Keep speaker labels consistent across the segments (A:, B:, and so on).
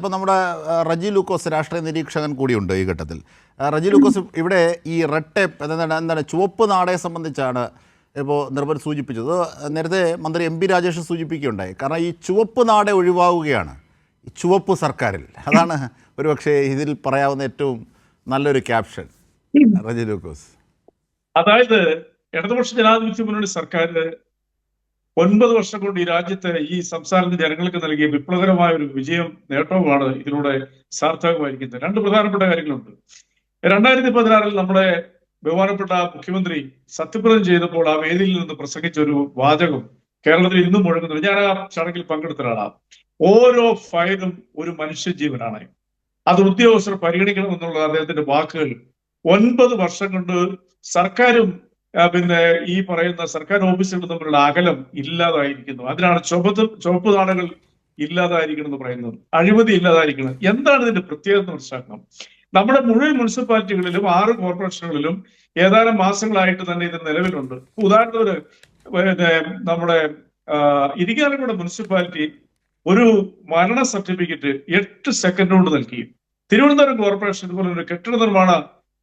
A: അപ്പോൾ നമ്മുടെ റജി ലൂക്കോസ് രാഷ്ട്രീയ നിരീക്ഷകൻ കൂടിയുണ്ട് ഈ ഘട്ടത്തിൽ. റജി ലൂക്കോസ് ഇവിടെ ഈ റെഡ് ടേപ്പ് എന്താണ് എന്താണ് ചുവപ്പ് നാടയെ സംബന്ധിച്ചാണ് ഇപ്പോൾ നിർഭർ സൂചിപ്പിച്ചത്. നേരത്തെ മന്ത്രി എം പി രാജേഷ് സൂചിപ്പിക്കുകയുണ്ടായി. കാരണം ഈ ചുവപ്പ് നാടെ ഒഴിവാകുകയാണ് ഈ ചുവപ്പ് സർക്കാരിൽ. അതാണ് ഒരുപക്ഷെ ഇതിൽ പറയാവുന്ന ഏറ്റവും നല്ലൊരു ക്യാപ്ഷൻ റജി ലൂക്കോസ്.
B: അതായത് ഇടതുപക്ഷ ജനാധിപത്യ മുന്നണി സർക്കാർ ഒൻപത് വർഷം കൊണ്ട് ഈ രാജ്യത്തെ ഈ സംസ്ഥാനത്തെ ജനങ്ങൾക്ക് നൽകിയ വിപ്ലവകരമായ ഒരു വിജയം നേട്ടവുമാണ് ഇതിലൂടെ സാർത്ഥകമായിരിക്കുന്നത്. രണ്ട് പ്രധാനപ്പെട്ട കാര്യങ്ങളുണ്ട്. രണ്ടായിരത്തി പതിനാറിൽ നമ്മുടെ ബഹുമാനപ്പെട്ട മുഖ്യമന്ത്രി സത്യപ്രതിജ്ഞ ചെയ്തപ്പോൾ ആ വേദിയിൽ നിന്ന് പ്രസംഗിച്ച ഒരു വാചകം കേരളത്തിൽ ഇന്നും മുഴങ്ങുന്നുണ്ട്. ഞാൻ ആ ചടങ്ങിൽ പങ്കെടുത്ത ഒരാളാണ് ഓരോ ഫയലും ഒരു മനുഷ്യജീവനാണ്. അത് ഉദ്യോഗസ്ഥർ പരിഗണിക്കണം എന്നുള്ള അദ്ദേഹത്തിന്റെ വാക്കുകൾ. ഒൻപത് വർഷം കൊണ്ട് സർക്കാരും പിന്നെ ഈ പറയുന്ന സർക്കാർ ഓഫീസുകൾ തമ്മിലുള്ള അകലം ഇല്ലാതായിരിക്കുന്നു. അതിനാണ് ചുവപ്പ് ചുവപ്പ് നാടകൾ ഇല്ലാതായിരിക്കണം എന്ന് പറയുന്നത്. അഴിമതി ഇല്ലാതായിരിക്കണം. എന്താണ് ഇതിന്റെ പ്രത്യേകത മനസ്സിലാക്കണം? നമ്മുടെ മുഴുവൻ മുനിസിപ്പാലിറ്റികളിലും ആറ് കോർപ്പറേഷനുകളിലും ഏതാനും മാസങ്ങളായിട്ട് തന്നെ ഇത് നിലവിലുണ്ട്. ഉദാഹരണത്തിന് പിന്നെ നമ്മുടെ ആ, മുനിസിപ്പാലിറ്റി ഒരു മരണ സർട്ടിഫിക്കറ്റ് എട്ട് സെക്കൻഡ് കൊണ്ട് നൽകി. തിരുവനന്തപുരം കോർപ്പറേഷൻ ഇതുപോലെ ഒരു കെട്ടിട നിർമ്മാണ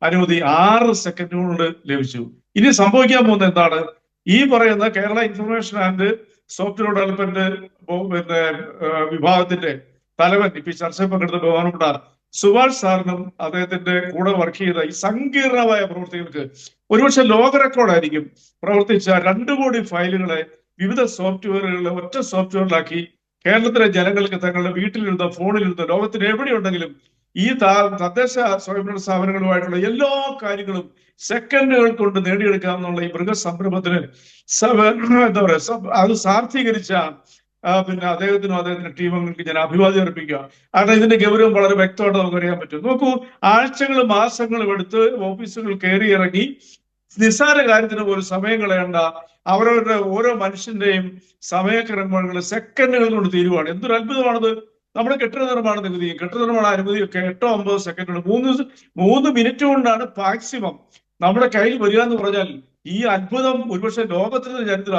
B: അനുമതി ആറ് സെക്കൻഡ് കൊണ്ട് ലഭിച്ചു. ഇനി സംഭവിക്കാൻ പോകുന്നത് എന്താണ്? ഈ പറയുന്ന Kerala information and software development പിന്നെ വിഭാഗത്തിന്റെ തലവൻ ഇപ്പൊ ചർച്ചയിൽ പങ്കെടുത്ത ബഹുമാനപ്പെട്ട സുഭാഷ് സാറിനും അദ്ദേഹത്തിന്റെ കൂടെ വർക്ക് ചെയ്ത ഈ സങ്കീർണമായ പ്രവൃത്തികൾക്ക് ഒരുപക്ഷെ ലോക റെക്കോർഡായിരിക്കും പ്രവർത്തിച്ച രണ്ടു കോടി ഫയലുകളെ വിവിധ സോഫ്റ്റ്വെയറുകളിലെ ഒറ്റ സോഫ്റ്റ്വെയറിലാക്കി കേരളത്തിലെ ജനങ്ങൾക്ക് തങ്ങളുടെ വീട്ടിലിരുന്ന ഫോണിലിരുന്ന ലോകത്തിന് എവിടെയുണ്ടെങ്കിലും ഈ തദ്ദേശ സ്വയംഭരണ സ്ഥാപനങ്ങളുമായിട്ടുള്ള എല്ലാ കാര്യങ്ങളും സെക്കൻഡുകൾ കൊണ്ട് നേടിയെടുക്കാമെന്നുള്ള ഈ മൃഗ സംരംഭത്തിന് സ- എന്താ പറയാ സ- അത് സാർത്ഥീകരിച്ച പിന്നെ അദ്ദേഹത്തിനും അദ്ദേഹത്തിന്റെ ടീമംഗങ്ങൾക്ക് ഞാൻ അഭിവാദ്യം അർപ്പിക്കുക. കാരണം ഇതിന്റെ ഗൗരവം വളരെ വ്യക്തമായിട്ട് നമുക്ക് അറിയാൻ പറ്റും. നോക്കൂ ആഴ്ചകളും മാസങ്ങളും എടുത്ത് ഓഫീസുകൾ കയറി ഇറങ്ങി നിസ്സാര കാര്യത്തിന് പോലും സമയം കളയണ്ട അവരവരുടെ ഓരോ മനുഷ്യന്റെയും സമയക്രമങ്ങൾ സെക്കൻഡുകൾ കൊണ്ട് തീരുവാണ്. എന്തൊരു അത്ഭുതമാണത് നമ്മുടെ കെട്ടിട നിർമ്മാണ നികുതി കെട്ടിട നിർമ്മാണ അനുമതിയൊക്കെ എട്ടോ ഒമ്പതോ സെക്കൻഡുകൾ മൂന്ന് മൂന്ന് മിനിറ്റ് കൊണ്ടാണ് മാക്സിമം നമ്മുടെ കയ്യിൽ വരിക എന്ന് പറഞ്ഞാൽ ഈ അത്ഭുതം ഒരുപക്ഷെ ലോകത്തിന്റെ ചരിത്ര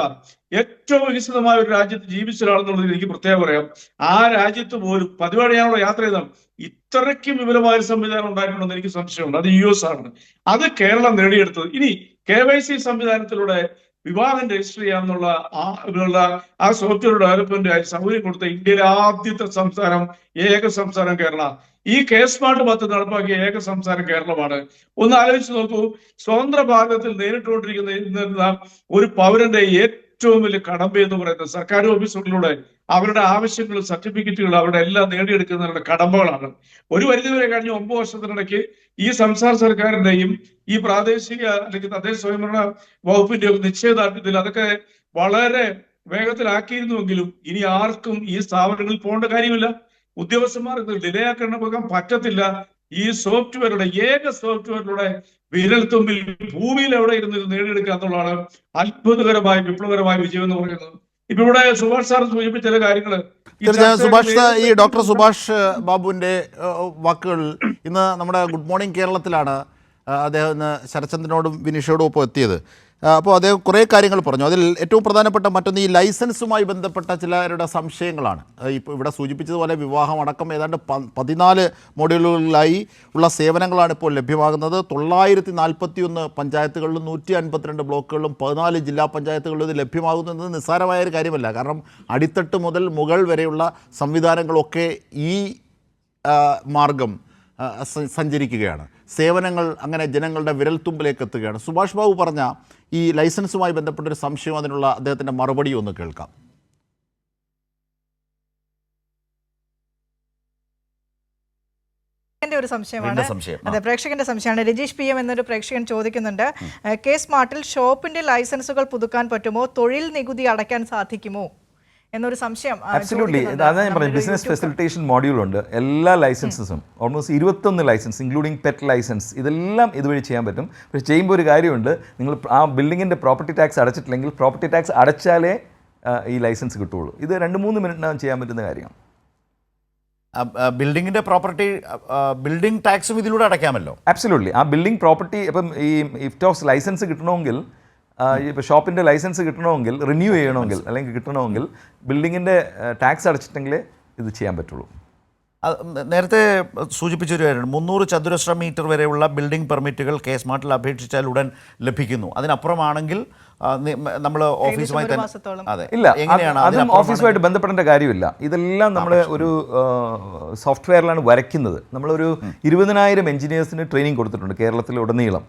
B: ഏറ്റവും വികസിതമായ ഒരു രാജ്യത്ത് ജീവിച്ച ഒരാളെന്നുള്ളത് എനിക്ക് പ്രത്യേകം പറയാം. ആ രാജ്യത്ത് പോലും പതിവാണ് ഞാനുള്ള യാത്ര ചെയ്താൽ ഇത്രയ്ക്കും വിപുലമായ സംവിധാനം ഉണ്ടായിട്ടുണ്ടെന്ന് എനിക്ക് സംശയമുണ്ട്. അത് യു എസ് ആണ്. അത് കേരളം നേടിയെടുത്തത്. ഇനി കെ വൈ സി സംവിധാനത്തിലൂടെ വിവാഹം രജിസ്റ്റർ ചെയ്യാമെന്നുള്ള ആ ആ സോഫ്റ്റ്വെയർ ഡെവലപ്മെന്റ് ആയി സൗകര്യം കൊടുത്ത ഇന്ത്യയിലെ ആദ്യത്തെ സംസ്ഥാനം ഏക സംസ്ഥാനം കേരള. ഈ കേസ് സ്മാർട്ട് പദ്ധതി നടപ്പാക്കിയ ഏക സംസ്ഥാനം കേരളമാണ്. ഒന്ന് ആലോചിച്ച് നോക്കൂ സ്വതന്ത്ര ഭാരതത്തിൽ നേരിട്ടുകൊണ്ടിരിക്കുന്ന ഒരു പൗരന്റെ ഏറ്റവും വലിയ കടമ്പ എന്ന് പറയുന്നത് സർക്കാർ ഓഫീസുകളിലൂടെ അവരുടെ ആവശ്യങ്ങൾ സർട്ടിഫിക്കറ്റുകൾ അവരുടെ എല്ലാം നേടിയെടുക്കുന്നതിനുള്ള കടമ്പകളാണ്. ഒരു പരിധിവരെ കഴിഞ്ഞ ഒമ്പത് വർഷത്തിനിടയ്ക്ക് ഈ സംസ്ഥാന സർക്കാരിന്റെയും ഈ പ്രാദേശിക അല്ലെങ്കിൽ തദ്ദേശ സ്വയംഭരണ വകുപ്പിന്റെ ഒക്കെ നിശ്ചയദാർഢ്യത്തിൽ അതൊക്കെ വളരെ വേഗത്തിലാക്കിയിരുന്നുവെങ്കിലും ഇനി ആർക്കും ഈ സ്ഥാപനങ്ങളിൽ പോകേണ്ട കാര്യമില്ല. ഉദ്യോഗസ്ഥന്മാർ ഇത് ഡിലേ പോകാൻ പറ്റത്തില്ല. ഈ സോഫ്റ്റ്വെയറുടെ ഏക സോഫ്റ്റ്വെയറിലൂടെ വിരൽ തുമ്പിൽ ഭൂമിയിൽ എവിടെ ഇരുന്ന് ഇത് നേടിയെടുക്കുക എന്നുള്ളതാണ് അത്ഭുതകരമായ വിപ്ലവകരമായ വിജയം എന്ന് പറയുന്നത്. ഇപ്പൊ ഇവിടെ സുഭാഷ് സാർ സൂചിപ്പിച്ച ചില കാര്യങ്ങൾ
A: തീർച്ചയായും സുഭാഷ് ഈ ഡോക്ടർ സുഭാഷ് ബാബുവിന്റെ വാക്കുകൾ ഇന്ന് നമ്മുടെ ഗുഡ് മോർണിംഗ് കേരളത്തിലാണ്. അദ്ദേഹം ഇന്ന് ശരചന്ദ്രനോടും വിനീഷയോടും ഒപ്പം എത്തിയത്. അപ്പോൾ അദ്ദേഹം കുറേ കാര്യങ്ങൾ പറഞ്ഞു. അതിൽ ഏറ്റവും പ്രധാനപ്പെട്ട മറ്റൊന്ന് ഈ ലൈസൻസുമായി ബന്ധപ്പെട്ട ചിലരുടെ സംശയങ്ങളാണ്. ഇപ്പോൾ ഇവിടെ സൂചിപ്പിച്ചതുപോലെ വിവാഹമടക്കം ഏതാണ്ട് പതിനാല് മോഡ്യൂളുകളിലായി ഉള്ള സേവനങ്ങളാണ് ഇപ്പോൾ ലഭ്യമാകുന്നത്. തൊള്ളായിരത്തി നാൽപ്പത്തി ഒന്ന് പഞ്ചായത്തുകളിലും നൂറ്റി അൻപത്തിരണ്ട് ബ്ലോക്കുകളിലും പതിനാല് ജില്ലാ പഞ്ചായത്തുകളിലും ഇത് ലഭ്യമാകുന്നത് നിസ്സാരമായ ഒരു കാര്യമല്ല. കാരണം അടിത്തട്ട് മുതൽ മുകൾ വരെയുള്ള സംവിധാനങ്ങളൊക്കെ ഈ മാർഗം സഞ്ചരിക്കുകയാണ്. സേവനങ്ങൾ അങ്ങനെ ജനങ്ങളുടെ വിരൽത്തുമ്പിലേക്ക് എത്തുകയാണ്. സുഭാഷ് ബാബു പറഞ്ഞ ഈ ലൈസൻസുമായി ബന്ധപ്പെട്ടൊരു സംശയം അതിനുള്ള അദ്ദേഹത്തിന്റെ മറുപടി ഒന്ന് കേൾക്കാം.
C: ഒരു സംശയമാണ്. അതെ പ്രേക്ഷകന്റെ സംശയമാണ്. രജീഷ് പി എം എന്നൊരു പ്രേക്ഷകൻ ചോദിക്കുന്നുണ്ട് കെ സ്മാർട്ടിൽ ഷോപ്പിന്റെ ലൈസൻസുകൾ പുതുക്കാൻ പറ്റുമോ? തൊഴിൽ നികുതി അടയ്ക്കാൻ സാധിക്കുമോ? എന്നൊരു സംശയം
D: അബ്സല്യൂട്ട്ലി അതാണ് ഞാൻ പറഞ്ഞത്. ബിസിനസ് ഫെസിലിറ്റേഷൻ മോഡ്യൂൾ ഉണ്ട്. എല്ലാ ലൈസൻസസും ഓൾമോസ്റ്റ് ഇരുപത്തൊന്ന് ലൈസൻസ് ഇൻക്ലൂഡിങ് പെറ്റ് ലൈസൻസ് ഇതെല്ലാം ഇതുവഴി ചെയ്യാൻ പറ്റും. പക്ഷേ ചെയ്യുമ്പോൾ ഒരു കാര്യമുണ്ട്. നിങ്ങൾ ആ ബിൽഡിങ്ങിന്റെ പ്രോപ്പർട്ടി ടാക്സ് അടച്ചിട്ടില്ലെങ്കിൽ പ്രോപ്പർട്ടി ടാക്സ് അടച്ചാലേ ഈ ലൈസൻസ് കിട്ടുള്ളൂ ഇത് രണ്ട് മൂന്ന് മിനിറ്റിനകം ചെയ്യാൻ പറ്റുന്ന കാര്യമാണ്.
A: ബിൽഡിങ്ങിന്റെ പ്രോപ്പർട്ടി ബിൽഡിംഗ് ടാക്സും ഇതിലൂടെ അടയ്ക്കാമല്ലോ?
D: അബ്സല്യൂട്ട്ലി ആ ബിൽഡിംഗ് പ്രോപ്പർട്ടി ഇപ്പം ഈ ഇഫ്റ്റോക്സ് ലൈസൻസ് കിട്ടണമെങ്കിൽ ഇപ്പോൾ ഷോപ്പിന്റെ ലൈസൻസ് കിട്ടണമെങ്കിൽ റിന്യൂ ചെയ്യണമെങ്കിൽ അല്ലെങ്കിൽ കിട്ടണമെങ്കിൽ ബിൽഡിങ്ങിന്റെ ടാക്സ് അടച്ചിട്ടെങ്കിൽ ഇത് ചെയ്യാൻ പറ്റുള്ളൂ.
E: അത് നേരത്തെ സൂചിപ്പിച്ചൊരു കാര്യമാണ് മുന്നൂറ് ചതുരശ്ര മീറ്റർ വരെയുള്ള ബിൽഡിംഗ് പെർമിറ്റുകൾ കെ സ്മാർട്ടിൽ അപേക്ഷിച്ചാൽ ഉടൻ ലഭിക്കുന്നു. അതിനപ്പുറമാണെങ്കിൽ നമ്മൾ ഓഫീസുമായി തന്നെ അതെ.
D: ഇല്ല
E: എങ്ങനെയാണ്
D: അതും ഓഫീസുമായിട്ട് ബന്ധപ്പെടേണ്ട കാര്യമില്ല. ഇതെല്ലാം നമ്മൾ ഒരു സോഫ്റ്റ്വെയറിലാണ് വരയ്ക്കുന്നത്. നമ്മളൊരു ഇരുപതിനായിരം എഞ്ചിനീയേഴ്സിന് ട്രെയിനിങ് കൊടുത്തിട്ടുണ്ട് കേരളത്തിലുടനീളം.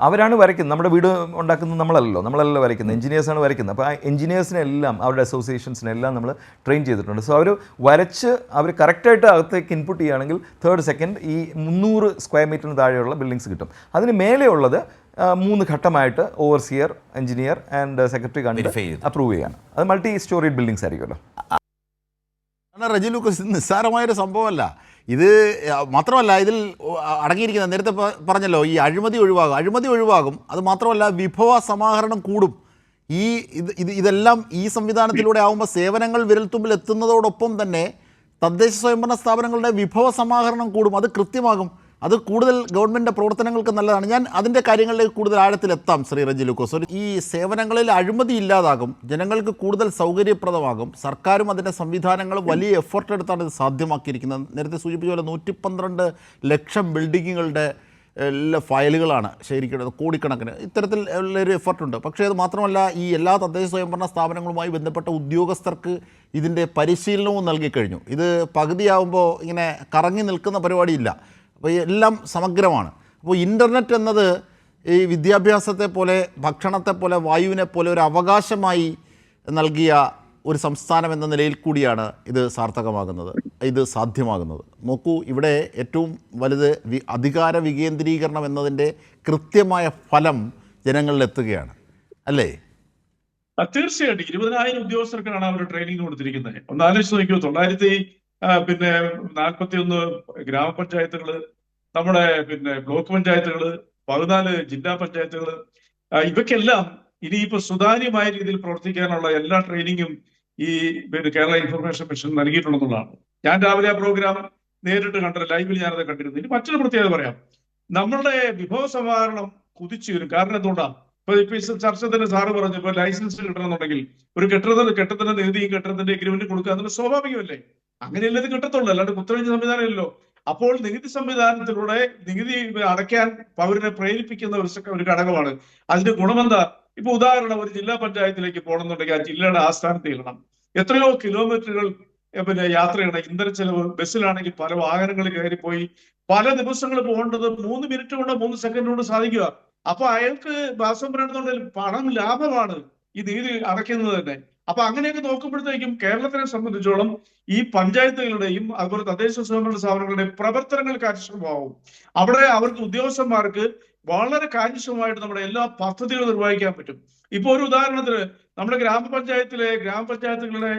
D: അവരാണ് വരയ്ക്കുന്നത്. നമ്മുടെ വീട് ഉണ്ടാക്കുന്നത് നമ്മളല്ലല്ലോ. നമ്മളല്ലല്ലോ വരയ്ക്കുന്നത്. എഞ്ചിനീയേഴ്സാണ് വരയ്ക്കുന്നത്. അപ്പോൾ ആ എഞ്ചിനീയേഴ്സിനെല്ലാം അവരുടെ അസോസിയേഷൻസിനെല്ലാം നമ്മൾ ട്രെയിൻ ചെയ്തിട്ടുണ്ട്. സോ അവർ വരച്ച് അവർ കറക്റ്റായിട്ട് അകത്തേക്ക് ഇൻപുട്ട് ചെയ്യുകയാണെങ്കിൽ തേർഡ് സെക്കൻഡ് ഈ മുന്നൂറ് സ്ക്വയർ മീറ്ററിന് താഴെയുള്ള ബിൽഡിങ്സ് കിട്ടും. അതിന് മേലെയുള്ളത് മൂന്ന് ഘട്ടമായിട്ട് ഓവർസിയർ എഞ്ചിനീയർ ആൻഡ് സെക്രട്ടറി കണ്ട്. അപ്രൂവ് ചെയ്യാണ് അത് മൾട്ടി സ്റ്റോറീഡ് ബിൽഡിങ്സ് ആയിരിക്കുമല്ലോ
A: റജി ലൂക്കോസ് നിസ്സാരമായൊരു സംഭവമല്ല. ഇത് മാത്രമല്ല ഇതിൽ അടങ്ങിയിരിക്കുന്ന നേരത്തെ പറഞ്ഞല്ലോ ഈ അഴിമതി ഒഴിവാകും. അഴിമതി ഒഴിവാകും. അത് മാത്രമല്ല വിഭവ സമാഹരണം കൂടും. ഈ ഇത് ഇത് ഇതെല്ലാം ഈ സംവിധാനത്തിലൂടെ ആകുമ്പോൾ സേവനങ്ങൾ വിരൽത്തുമ്പിൽ എത്തുന്നതോടൊപ്പം തന്നെ തദ്ദേശ സ്വയംഭരണ സ്ഥാപനങ്ങളുടെ വിഭവ സമാഹരണം കൂടും. അത് കൃത്യമാകും. അത് കൂടുതൽ ഗവൺമെന്റ് പ്രവർത്തനങ്ങൾക്ക് നല്ലതാണ്. ഞാൻ അതിന്റെ കാര്യങ്ങളിലേക്ക് കൂടുതൽ ആഴത്തിലെത്താം ശ്രീ റജി ലൂക്കോസ് ഈ സേവനങ്ങളിൽ അഴിമതി ഇല്ലാതാകും ജനങ്ങൾക്ക് കൂടുതൽ സൗകര്യപ്രദമാകും സർക്കാരും അതിന്റെ സംവിധാനങ്ങളും വലിയ എഫർട്ട് എടുത്താണ് ഇത് സാധ്യമാക്കിയിരിക്കുന്നത്. നേരത്തെ സൂചിപ്പിച്ച പോലെ നൂറ്റി പന്ത്രണ്ട് ലക്ഷം ബിൽഡിങ്ങുകളുടെ എല്ലാ ഫയലുകളാണ് ശേഖരിക്കേണ്ടത് കോടിക്കണക്കിന്. ഇത്തരത്തിൽ ഉള്ളൊരു എഫർട്ടുണ്ട് പക്ഷേ അത് മാത്രമല്ല ഈ എല്ലാ തദ്ദേശ സ്വയംഭരണ സ്ഥാപനങ്ങളുമായി ബന്ധപ്പെട്ട ഉദ്യോഗസ്ഥർക്ക് ഇതിന്റെ പരിശീലനവും നൽകിക്കഴിഞ്ഞു. ഇത് പകുതിയാവുമ്പോൾ ഇങ്ങനെ കറങ്ങി നിൽക്കുന്ന പരിപാടിയില്ല. അപ്പോൾ എല്ലാം സമഗ്രമാണ്. അപ്പോൾ ഇന്റർനെറ്റ് എന്നത് ഈ വിദ്യാഭ്യാസത്തെ പോലെ ഭക്ഷണത്തെ പോലെ വായുവിനെ പോലെ ഒരു അവകാശമായി നൽകിയ ഒരു സംസ്ഥാനം എന്ന നിലയിൽ കൂടിയാണ് ഇത് സാർത്ഥകമാകുന്നത് ഇത് സാധ്യമാകുന്നത്. നോക്കൂ ഇവിടെ ഏറ്റവും വലുത് വി അധികാര വികേന്ദ്രീകരണം എന്നതിന്റെ കൃത്യമായ ഫലം ജനങ്ങളിലെത്തുകയാണ് അല്ലേ?
B: തീർച്ചയായിട്ടും. ഇരുപതിനായിരം ഉദ്യോഗസ്ഥർക്കാണ് അവർ ട്രെയിനിങ് കൊടുത്തിരിക്കുന്നത്. ഒന്ന് ആലോചിച്ച് നോക്കിയോ തൊള്ളായിരത്തി പിന്നെ നാൽപ്പത്തി ഒന്ന് ഗ്രാമപഞ്ചായത്തുകൾ നമ്മുടെ പിന്നെ ബ്ലോക്ക് പഞ്ചായത്തുകൾ പതിനാല് ജില്ലാ പഞ്ചായത്തുകൾ ആ, ഇവയ്ക്കെല്ലാം ഇനിയിപ്പോ സുതാര്യമായ രീതിയിൽ പ്രവർത്തിക്കാനുള്ള എല്ലാ ട്രെയിനിങ്ങും ഈ പിന്നെ കേരള ഇൻഫർമേഷൻ മിഷൻ നൽകിയിട്ടുണ്ടെന്നുള്ളതാണ്. ഞാൻ രാവിലെ ആ പ്രോഗ്രാം നേരിട്ട് കണ്ടത് ലൈവിൽ ഞാനത് കണ്ടിരുന്നു. ഇനി മറ്റൊരു പ്രത്യേകത പറയാം. നമ്മളുടെ വിഭവ സംവരണം കുതിച്ചു വരും. കാരണം എന്തുകൊണ്ടാണ് ഇപ്പൊ ഇപ്പൊ ചർച്ച തന്നെ സാറ് പറഞ്ഞു ഇപ്പൊ ലൈസൻസ് കിട്ടണമെന്നുണ്ടെങ്കിൽ ഒരു കെട്ടിടത്തിന് കെട്ടിടത്തിന്റെ നികുതിയും കെട്ടിടത്തിന്റെ എഗ്രിമെന്റ് കൊടുക്കുക എന്നുള്ളത് സ്വാഭാവികമല്ലേ? അങ്ങനെയല്ലേ കിട്ടത്തുള്ളൂ. അല്ലാണ്ട് കുത്തഴിഞ്ഞ സംവിധാനമല്ലോ അപ്പോൾ നികുതി സംവിധാനത്തിലൂടെ നികുതി അടയ്ക്കാൻ പൗരനെ പ്രേരിപ്പിക്കുന്ന ഒരു ഒരു ഘടകമാണ്. അതിന്റെ ഗുണമെന്താ? ഇപ്പൊ ഉദാഹരണം ഒരു ജില്ലാ പഞ്ചായത്തിലേക്ക് പോകണമെന്നുണ്ടെങ്കിൽ ആ ജില്ലയുടെ ആസ്ഥാനത്ത് ഇടണം എത്രയോ കിലോമീറ്ററുകൾ പിന്നെ യാത്രയാണ്. ഇന്ധന ചെലവ് ബസ്സിലാണെങ്കിൽ പല വാഹനങ്ങൾ പോയി പല ദിവസങ്ങൾ പോകേണ്ടത് മൂന്ന് മിനിറ്റ് കൊണ്ട് മൂന്ന് സെക്കൻഡ് കൊണ്ട് സാധിക്കുക. അപ്പൊ അയാൾക്ക് മാസം പറയണമെന്നുണ്ടെങ്കിൽ പണം ലാഭമാണ് ഈ നീതി അടയ്ക്കുന്നത് തന്നെ. അപ്പൊ അങ്ങനെയൊക്കെ നോക്കുമ്പോഴത്തേക്കും കേരളത്തിനെ സംബന്ധിച്ചോളം ഈ പഞ്ചായത്തുകളുടെയും അതുപോലെ തദ്ദേശ സ്വയംഭരണ സ്ഥാപനങ്ങളുടെയും പ്രവർത്തനങ്ങൾ കാര്യക്ഷമമാവും. അവിടെ അവർക്ക് ഉദ്യോഗസ്ഥന്മാർക്ക് വളരെ കാര്യക്ഷമമായിട്ട് നമ്മുടെ എല്ലാ പദ്ധതികളും നിർവഹിക്കാൻ പറ്റും. ഇപ്പൊ ഒരു ഉദാഹരണത്തിന് നമ്മുടെ ഗ്രാമപഞ്ചായത്തിലെ ഗ്രാമപഞ്ചായത്തുകളുടെ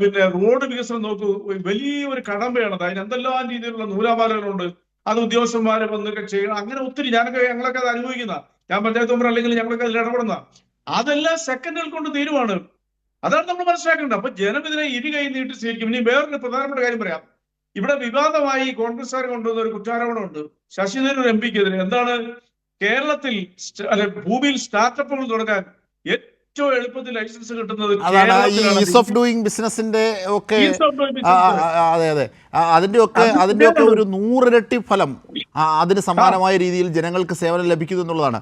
B: പിന്നെ റോഡ് വികസനം നോക്കൂ വലിയൊരു ഒരു കടമ്പയാണ്. അത് അതിന് എന്തെല്ലാം രീതിയിലുള്ള നൂലാമാലകളുണ്ട് അത് ഉദ്യോഗസ്ഥന്മാരെ വന്നൊക്കെ ചെയ്യണം. അങ്ങനെ ഒത്തിരി ഞാനൊക്കെ ഞങ്ങളൊക്കെ അത് അനുഭവിക്കുന്ന. ഞാൻ മെമ്പർ അല്ലെങ്കിൽ ഞങ്ങളൊക്കെ അതിൽ ഇടപെടുന്ന. അതെല്ലാം സെക്കൻഡുകൾ കൊണ്ട് തീരുവാണ്. അതാണ് നമ്മൾ മനസ്സിലാക്കേണ്ടത്. അപ്പൊ ജനം ഇതിനെ ഇരു കൈ നീട്ടി സ്വീകരിക്കും. ഇനി വേറൊരു പ്രധാനപ്പെട്ട കാര്യം പറയാം. ഇവിടെ വിവാദമായി കോൺഗ്രസ്സുകാർ കൊണ്ടുവന്ന ഒരു കുറ്റാരോപണമുണ്ട്. ശശി തരൂർ എം പിക്കെതിരെ എന്താണ്? കേരളത്തിൽ അല്ലെ ഭൂമിയിൽ സ്റ്റാർട്ടപ്പുകൾ തുടങ്ങാൻ ഏറ്റവും എളുപ്പത്തിൽ ലൈസൻസ് കിട്ടുന്നത്.
A: ഈസ് ഓഫ് ഡൂയിങ് ബിസിനസിന്റെ ഒക്കെ അതെ അതെ. അതിന്റെ
B: ഒക്കെ
A: അതിന്റെ
B: ഒക്കെ
A: ഒരു നൂറിരട്ടി ഫലം അതിന് സമാനമായ രീതിയിൽ ജനങ്ങൾക്ക് സേവനം ലഭിക്കുന്നു എന്നുള്ളതാണ്.